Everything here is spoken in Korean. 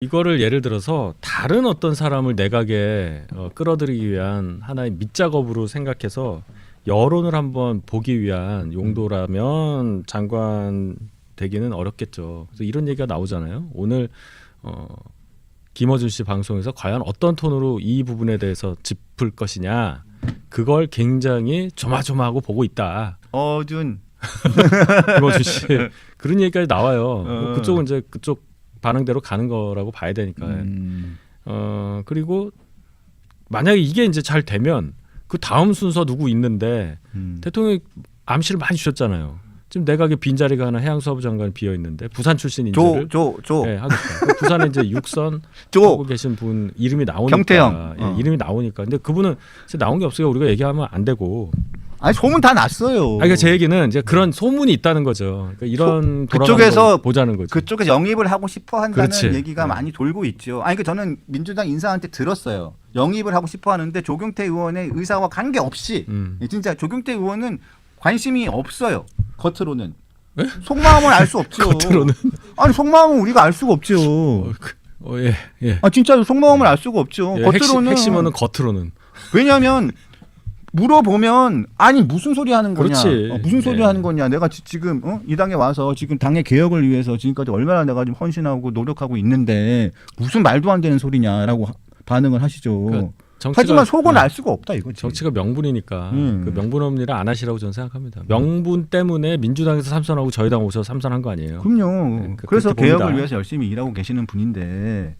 이거를 예를 들어서 다른 어떤 사람을 내각에 어, 끌어들이기 위한 하나의 밑작업으로 생각해서 여론을 한번 보기 위한 용도라면 장관 되기는 어렵겠죠. 그래서 이런 얘기가 나오잖아요. 오늘 어, 김어준 씨 방송에서 과연 어떤 톤으로 이 부분에 대해서 짚을 것이냐 그걸 굉장히 조마조마하고 보고 있다. 어준 김어준 씨 그런 얘기까지 나와요. 뭐 어. 그쪽은 이제 그쪽 반응대로 가는 거라고 봐야 되니까. 음. 어 그리고 만약에 이게 이제 잘 되면 그 다음 순서 누구 있는데 음. 대통령이 암시를 많이 주셨잖아요. 지금 내각에 빈 자리가 하나 해양수산부 장관 비어 있는데 부산 출신 인재를 조조조 네, 하겠다. 그 부산에 이제 육선 조. 하고 계신 분 이름이 나오니까 경태형. 예, 어. 이름이 나오니까 근데 그분은 이제 나온 게 없어요. 우리가 얘기하면 안 되고. 아니 소문 다 났어요. 아 그러니까 제 얘기는 이제 그런 소문이 있다는 거죠. 그러니까 이런 소- 돌아가는 그쪽에서 걸 보자는 거죠. 그쪽에서 영입을 하고 싶어 한다는 그렇지. 얘기가 음. 많이 돌고 있죠. 아니 그 저는 민주당 인사한테 들었어요. 영입을 하고 싶어 하는데 조경태 의원의 의사와 관계 없이 음. 진짜 조경태 의원은 관심이 없어요. 겉으로는. 속마음을 알수 없죠. 겉으로는 아니 속마음은 우리가 알 수가 없죠. 어, 그- 어, 예, 예. 아 진짜 속마음을 알 수가 없죠. 예, 겉으로는 핵심, 핵심어는 겉으로는 왜냐하면 물어보면 아니 무슨 소리 하는 거냐 그렇지. 어, 무슨 소리 네. 하는 거냐 내가 지, 지금 어? 이 당에 와서 지금 당의 개혁을 위해서 지금까지 얼마나 내가 지금 헌신하고 노력하고 있는데 무슨 말도 안 되는 소리냐라고 하- 반응을 하시죠 그러니까 정치가- 하지만 속은 네. 알 수가 없다 이거지 정치가 명분이니까 음. 그 명분 없는 일을 안 하시라고 저는 생각합니다. 명분 때문에 민주당에서 삼선하고 저희 당 오셔서 삼선한 거 아니에요. 그럼요 네, 그- 그래서 그렇게 봅니다. 개혁을 위해서 열심히 일하고 계시는 분인데